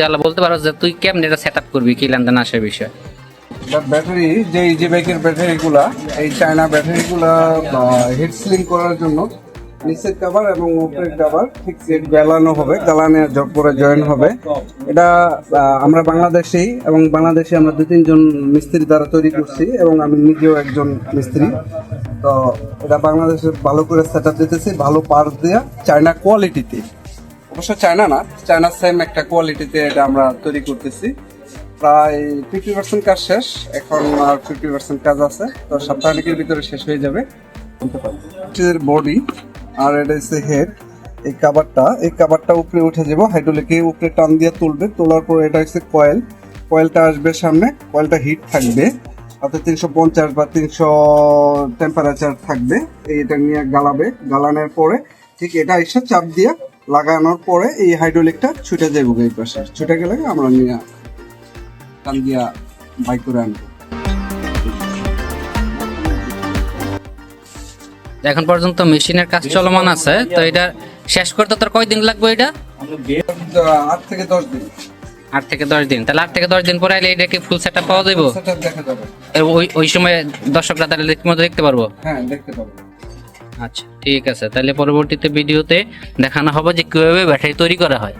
যদি আল্লাহ বলতে পারো যে তুই কেমন এটা সেট আপ করবি কি লেনদেন আসার বিষয়? ব্যাটারি, যে ইজি বাইকের ব্যাটারিগুলা, এই চায়না ব্যাটারিগুলা হিট সিলিং করার জন্য নিচের কাভার এবং উপরের কাভার ঠিক সেট গালানো হবে গালানে পরে জয়েন হবে। এটা আমরা বাংলাদেশেই এবং বাংলাদেশে আমরা দু তিনজন মিস্ত্রি দ্বারা তৈরি করছি এবং আমি নিজেও একজন মিস্ত্রি। তো এটা বাংলাদেশে ভালো করে সেট আপ দিতেছি, ভালো পার্স দেওয়া চায়না কোয়ালিটিতে অবশ্য চায়না না। চায়না সেম একটা কোয়ালিটিতে এটা আমরা তৈরি করতেছি। প্রায় ফিফটি পার্সেন্ট কাজ শেষ। এখন আর ফিফটি পার্সেন্ট কাজ আছে। তো সপ্তাহখানেকের ভিতরে শেষ হয়ে যাবে। বডি আর এটা হচ্ছে হেড এই কাবারটা এই কাভারটা উপরে উঠে যাব। হাইড্রোলিকে উপরে টান দিয়ে তুলবে। তোলার পর এটা হচ্ছে কয়েল কয়েলটা আসবে সামনে। কয়েলটা হিট থাকবে। অর্থাৎ তিনশো পঞ্চাশ বা তিনশো টেম্পারেচার থাকবে। এইটা নিয়ে গালাবে। গালানোর পরে ঠিক এটা এসে চাপ দিয়ে লাগানোর পরে এই হাইড্রোলিকটা ছুটে যাব এই পাশে। ছুটে গেলে আমরা নিয়ে টান দিয়া বাইক করে আনব। এখন পর্যন্ত মেশিনের কাজ চলমান আছে তো এটা শেষ করতে তোর কয়দিন লাগবে এটা? আট থেকে দশ দিন। আট থেকে দশ দিন। তাহলে আট থেকে দশ দিন পরে আইলে এটা কি ফুল সেট পাওয়া যাব। যাবে ওই ওই সময় দর্শকরা তাহলে দেখতে পারব? হ্যাঁ দেখতে পাবো আচ্ছা ঠিক আছে। তাহলে পরবর্তীতে ভিডিওতে দেখানো হবে যে কীভাবে ব্যাটারি তৈরি করা হয়।